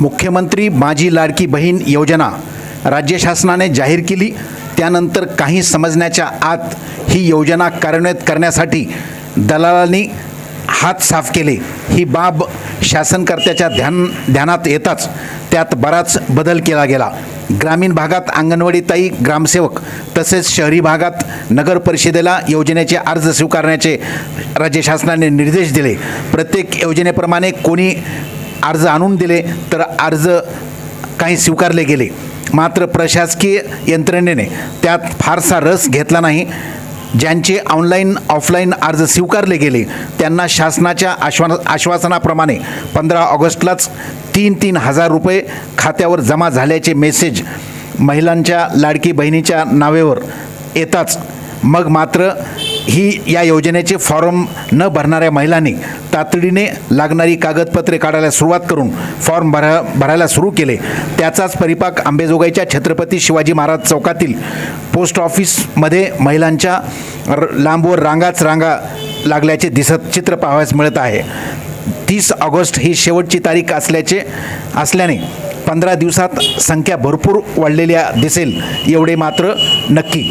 मुख्यमंत्री माझी लाडकी बहीण योजना राज्य शासनाने जाहीर केली. त्यानंतर काही समजण्याच्या आत ही योजना कार्यान्वित करण्यासाठी दलालांनी हात साफ केले. ही बाब शासनकर्त्याच्या ध्यान ध्यानात येताच त्यात बराच बदल केला गेला. ग्रामीण भागात अंगणवाडीताई ग्रामसेवक तसेच शहरी भागात नगर परिषदेला योजनेचे अर्ज स्वीकारण्याचे राज्य शासनाने निर्देश दिले. प्रत्येक योजनेप्रमाणे कोणी अर्ज आणून दिले तर अर्ज काही स्वीकारले गेले. मात्र प्रशासकीय यंत्रणेने त्यात फारसा रस घेतला नाही. ज्यांचे ऑनलाईन ऑफलाईन अर्ज स्वीकारले गेले त्यांना शासनाच्या आश्वा आश्वासनाप्रमाणे पंधरा ऑगस्टलाच तीन तीन हजार रुपये खात्यावर जमा झाल्याचे मेसेज महिलांच्या लाडकी बहिणीच्या नावेवर येताच. मग मात्र ही या योजनेचे फॉर्म न भरणाऱ्या महिलांनी तातडीने लागणारी कागदपत्रे काढायला सुरुवात करून फॉर्म भरा भरायला सुरू केले. त्याचाच परिपाक आंबेजोगाईच्या छत्रपती शिवाजी महाराज चौकातील पोस्ट ऑफिसमध्ये महिलांच्या र लांबवर रांगाच रांगा लागल्याचे दिसत चित्र पाहावयास मिळत आहे. तीस ऑगस्ट ही शेवटची तारीख असल्याचे असल्याने पंधरा दिवसात संख्या भरपूर वाढलेल्या दिसेल. एवढे मात्र नक्की.